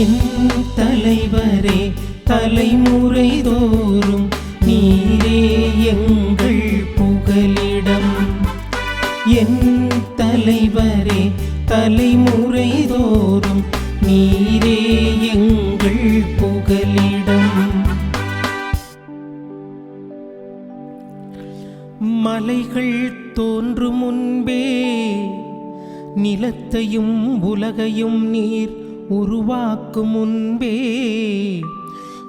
என் தலைவரே தலைமுறை தோறும் நீரே எங்கள் புகலிடம். என் தலைவரே தலைமுறை தோறும் நீரே எங்கள் புகலிடம். மலைகள் தோன்றும் முன்பே நிலத்தையும் உலகையும் நீர் உருவாக்கும் முன்பே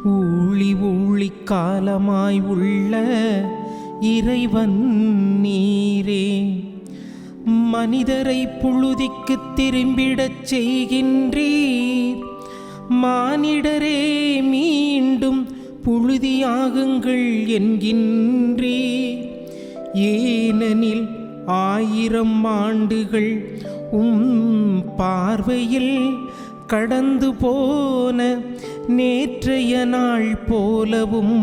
ஊழி ஊழி காலமாய் உள்ள இறைவன் நீரே. மனிதரை புழுதிக்கு திரும்பிடச் செய்கின்றீர். மானிடரே மீண்டும் புழுதியாகுங்கள் என்கின்றீர். ஏனெனில் ஆயிரம் ஆண்டுகள் உம் பார்வையில் கடந்து போன நேற்றைய நாள் போலவும்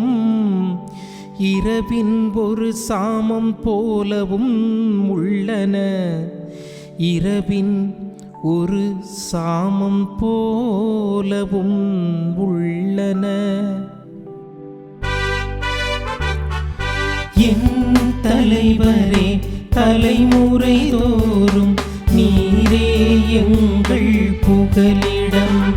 இரவின் ஒரு சாமம் போலவும் உள்ளன. இரவின் ஒரு சாமம் போலவும் உள்ளன. என் தலைவரே தலைமுறை தோறும் நீரே எங்கள் புகலிடம்.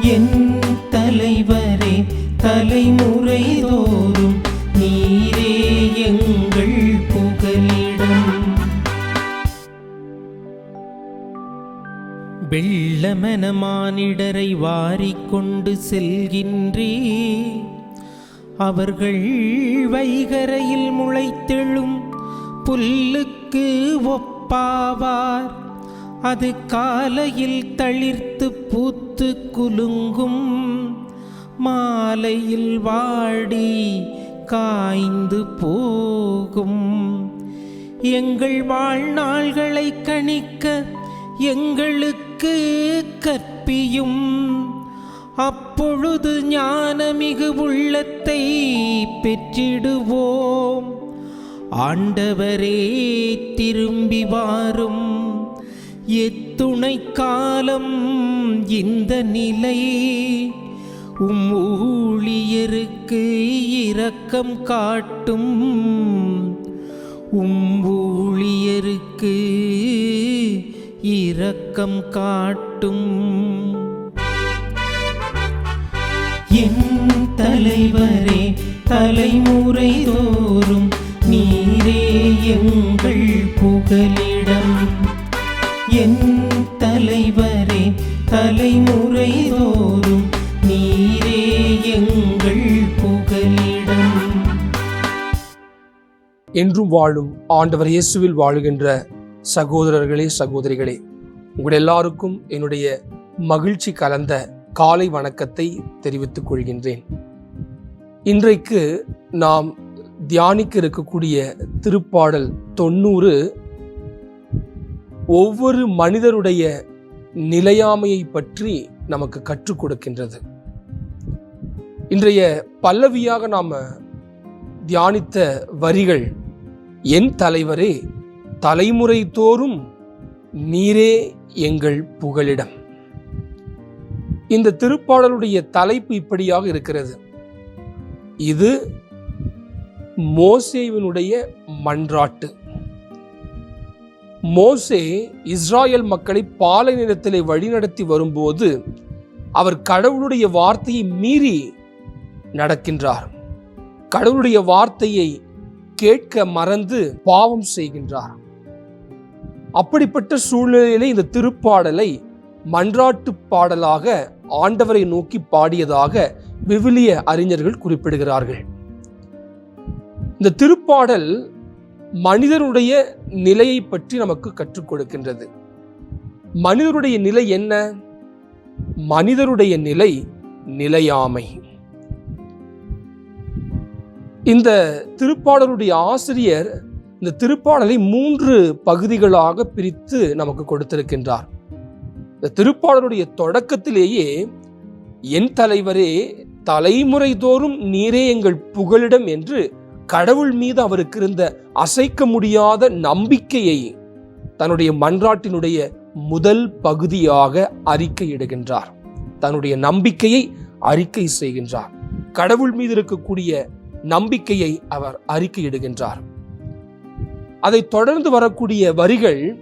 என் தலைவரே தலைமுறை தோறும் நீரே எங்கள் புகலிடம். வெள்ளமனமானிடரை வாரிக்கொண்டு செல்கின்றே. அவர்கள் வைகரையில் முளைத்தெழும் புல்லுக்கு ஒப்பாவார். அது காலையில் தளிர்த்து பூத்து குலுங்கும். மாலையில் வாடி காய்ந்து போகும். எங்கள் வாழ்நாள்களை கணிக்க எங்களுக்கு கற்பியும். அப்பொழுது ஞானமிகு உள்ளத்தை பெற்றிடுவோம். ஆண்டவரே திரும்பி வாரும். எத்துணை காலம் இந்த நிலை உம் ஊழியருக்கு இரக்கம் காட்டும். உம் ஊழியருக்கு இரக்கம் காட்டும். என் தலைவரே தலைமுறை தோறும் நீரே எங்கள் புகலிடம். என் தலைவரே தலைமுறை தோறும் நீரே எங்கள் புகலிடம். என்றும் வாழும் ஆண்டவர் இயேசுவில் வாழுகின்ற சகோதரர்களே சகோதரிகளே உங்கள் எல்லாருக்கும் என்னுடைய மகிழ்ச்சி கலந்த காலை வணக்கத்தை தெரிவித்துக் கொள்கின்றேன். இன்றைக்கு நாம் தியானிக்க இருக்கக்கூடிய திருப்பாடல் தொண்ணூறு ஒவ்வொரு மனிதருடைய நிலையாமையை பற்றி நமக்கு கற்றுக் கொடுக்கின்றது. இன்றைய பல்லவியாக நாம் தியானித்த வரிகள் என் தலைவரே தலைமுறை தோறும் நீரே எங்கள் புகலிடம். இந்த திருப்பாடலுடைய தலைப்பு இப்படியாக இருக்கிறது. இது மோசேவினுடைய மன்றாட்டு. மோசே இஸ்ராயல் மக்களை பாலை நிலத்திலே வழிநடத்தி வரும்போது அவர் கடவுளுடைய வார்த்தையை மீறி நடக்கின்றார். கடவுளுடைய வார்த்தையை கேட்க மறந்து பாவம் செய்கின்றார். அப்படிப்பட்ட சூழ்நிலையிலே இந்த திருப்பாடலை மன்றாட்டு பாடலாக ஆண்டவரை நோக்கி பாடியதாக விவிலிய அறிஞர்கள் குறிப்பிடுகிறார்கள். இந்த திருப்பாடல் மனிதனுடைய நிலையை பற்றி நமக்கு கற்றுக் கொடுக்கின்றது. மனிதருடைய நிலை என்ன? மனிதருடைய நிலை நிலையாமை. இந்த திருப்பாடலுடைய ஆசிரியர் இந்த திருப்பாடலை மூன்று பகுதிகளாக பிரித்து நமக்கு கொடுத்திருக்கின்றார். இந்த திருப்பாடலுடைய தொடக்கத்திலேயே என் தலைவரே தலைமுறை தோறும் நீரே எங்கள் புகலிடம் என்று கடவுள் மீது அவருக்கு இருந்த அசைக்க முடியாத நம்பிக்கையை தன்னுடைய மன்றாட்டினுடைய முதல் பகுதியாக அறிக்கையிடுகின்றார். தன்னுடைய நம்பிக்கையை அறிக்கை செய்கின்றார். கடவுள் மீது இருக்கக்கூடிய நம்பிக்கையை அவர் அறிக்கையிடுகின்றார். அதை தொடர்ந்து வரக்கூடிய வரிகள்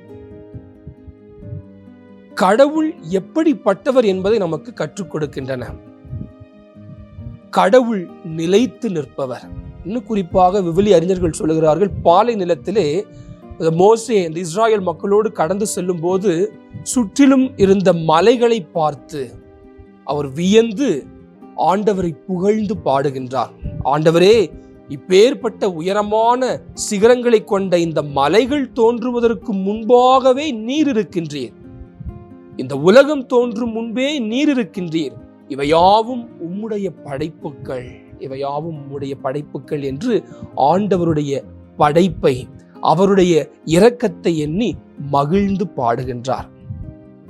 கடவுள் எப்படிப்பட்டவர் என்பதை நமக்கு கற்றுக் கொடுக்கின்றன. கடவுள் நிலைத்து நிற்பவர். இன்னும் குறிப்பாக விவிலி அறிஞர்கள் சொல்லுகிறார்கள் பாலை நிலத்திலே மோசே இந்த இஸ்ராயல் மக்களோடு கடந்து செல்லும் போது சுற்றிலும் இருந்த மலைகளை பார்த்து அவர் வியந்து ஆண்டவரை புகழ்ந்து பாடுகின்றார். ஆண்டவரே இப்பேற்பட்ட உயரமான சிகரங்களை கொண்ட இந்த மலைகள் தோன்றுவதற்கு முன்பாகவே நீர் இருக்கின்றீர். இந்த உலகம் தோன்றும் முன்பே நீர் இருக்கின்றீர். இவையாவும் உம்முடைய படைப்புகள். இவையாவும் உம்முடைய படைப்புகள் என்று ஆண்டவருடைய படைப்பை அவருடைய இரக்கத்தை எண்ணி மகிழ்ந்து பாடுகின்றார்.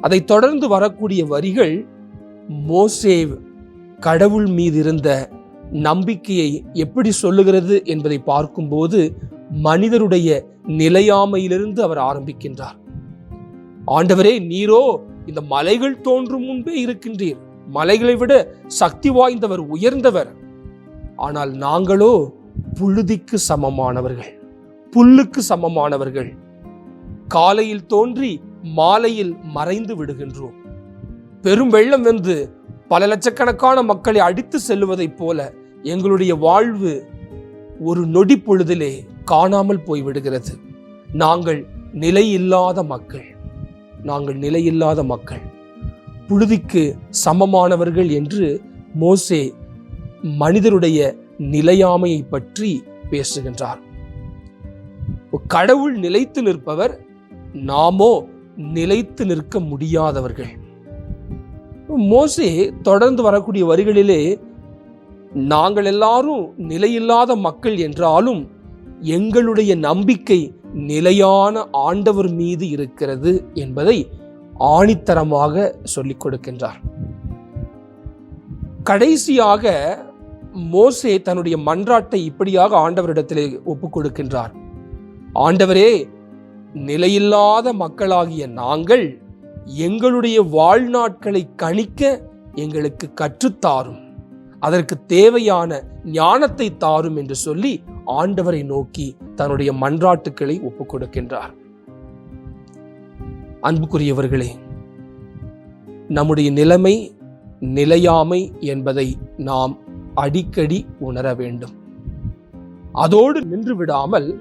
அதைத் தொடர்ந்து வரக்கூடிய வரிகள் மோசேவ் கடவுள் மீது இருந்த நம்பிக்கையை எப்படி சொல்லுகிறது என்பதை பார்க்கும்போது மனிதருடைய நிலையாமையிலிருந்து அவர் ஆரம்பிக்கின்றார். ஆண்டவரே நீரோ இந்த மலைகள் தோன்றும் முன்பே இருக்கின்றீர். மலைகளை விட சக்தி வாய்ந்தவர் உயர்ந்தவர். ஆனால் நாங்களோ புழுதிக்கு சமமானவர்கள் புல்லுக்கு சமமானவர்கள். காலையில் தோன்றி மாலையில் மறைந்து விடுகின்றோம். பெரும் வெள்ளம் வந்து பல லட்சக்கணக்கான மக்களை அடித்து செல்லுவதைப் போல எங்களுடைய வாழ்வு ஒரு நொடி பொழுதிலே காணாமல் போய்விடுகிறது. நாங்கள் நிலையில்லாத மக்கள் நாங்கள் நிலையில்லாத மக்கள். புழுதிக்கு சமமானவர்கள் என்று மோசே மனிதருடைய நிலையாமையை பற்றி பேசுகின்றார். கடவுள் நிலைத்து நிற்பவர் நாமோ நிலைத்து நிற்க முடியாதவர்கள். மோசே தொடர்ந்து வரக்கூடிய வரிகளிலே நாங்கள் எல்லாரும் நிலையில்லாத மக்கள் என்றாலும் எங்களுடைய நம்பிக்கை நிலையான ஆண்டவர் மீது இருக்கிறது என்பதை ஆணித்தரமாக சொல்லிக் கொடுக்கின்றார். கடைசியாக மோசே தன்னுடைய மன்றாட்டை இப்படியாக ஆண்டவரிடத்திலே ஒப்பு கொடுக்கின்றார் ஆண்டவரே நிலையில்லாத மக்களாகிய நாங்கள் எங்களுடைய வாழ்நாட்களை கணிக்க எங்களுக்கு கற்றுத்தாரும். அதற்கு தேவையான ஞானத்தை தாரும் என்று சொல்லி ஆண்டவரை நோக்கி தன்னுடைய மன்றாட்டுக்களை ஒப்புக் கொடுக்கின்றார் அன்புக்குரியவர்களே நம்முடைய நிலைமை நிலையாமை என்பதை நாம் அடிக்கடி உணர வேண்டும். அதோடு நின்று விடாமல்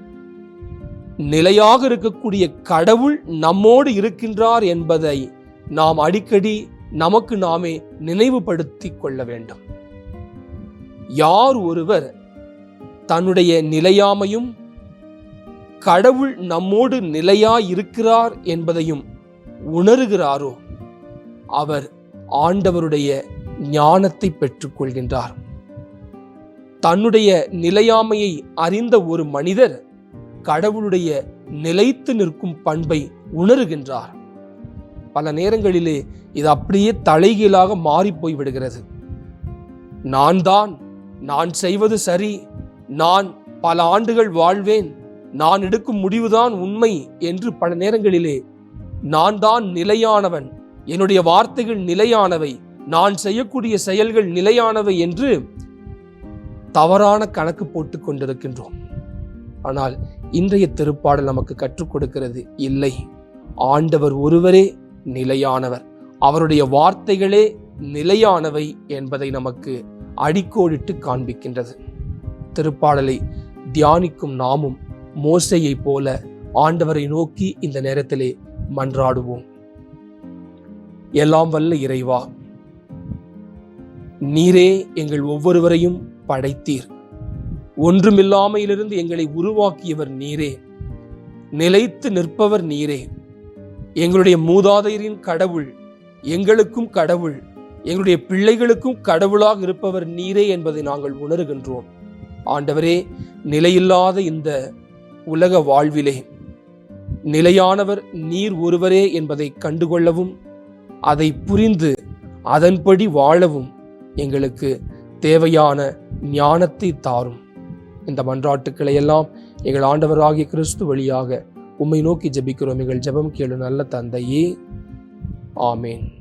நிலையாக இருக்கக்கூடிய கடவுள் நம்மோடு இருக்கின்றார் என்பதை நாம் அடிக்கடி நமக்கு நாமே நினைவுபடுத்திக் கொள்ள வேண்டும். யார் ஒருவர் தன்னுடைய நிலையாமையும் கடவுள் நம்மோடு நிலையாய் இருக்கிறார் என்பதையும் உணர்கிறாரோ அவர் ஆண்டவருடைய ஞானத்தை பெற்றுக்கொள்கின்றார் தன்னுடைய நிலையாமையை அறிந்த ஒரு மனிதர் கடவுளுடைய நிலைத்து நிற்கும் பண்பை உணருகின்றார். பல நேரங்களிலே இது அப்படியே தலைகீழாக மாறிப்போய் விடுகிறது. நான் தான் நான் செய்வது சரி நான் பல ஆண்டுகள் வாழ்வேன் நான் எடுக்கும் முடிவுதான் உண்மை என்று பல நேரங்களிலே நான் தான் நிலையானவன் என்னுடைய வார்த்தைகள் நிலையானவை நான் செய்யக்கூடிய செயல்கள் நிலையானவை என்று தவறான கணக்கு போட்டு கொண்டிருக்கின்றோம். ஆனால் இன்றைய திருப்பாடல் நமக்கு கற்றுக் கொடுக்கிறது இல்லை. ஆண்டவர் ஒருவரே நிலையானவர். அவருடைய வார்த்தைகளே நிலையானவை என்பதை நமக்கு அடிக்கோடிட்டு காண்பிக்கின்றது. திருப்பாடலை தியானிக்கும் நாமும் மோசையைப் போல ஆண்டவரை நோக்கி இந்த நேரத்திலே மன்றாடுவோம். எல்லாம் வல்ல இறைவா நீரே எங்கள் ஒவ்வொருவரையும் படைத்தீர். ஒன்றுமில்லாமையிலிருந்து எங்களை உருவாக்கியவர் நீரே. நிலைத்து நிற்பவர் நீரே. எங்களுடைய மூதாதையரின் கடவுள் எங்களுக்கும் கடவுள் எங்களுடைய பிள்ளைகளுக்கும் கடவுளாக இருப்பவர் நீரே என்பதை நாங்கள் உணர்கின்றோம். ஆண்டவரே நிலையில்லாத இந்த உலக வாழ்விலே நிலையானவர் நீர் ஒருவரே என்பதை கண்டுகொள்ளவும் அதை புரிந்து அதன்படி வாழவும் எங்களுக்கு தேவையான ஞானத்தை தாரும். இந்த மன்றாட்டுக்களை எல்லாம் எங்கள் ஆண்டவராகிய கிறிஸ்து வழியாக உம்மை நோக்கி ஜெபிக்கிறோம். எங்கள் ஜெபம் கேளு நல்ல தந்தையே. ஆமேன்.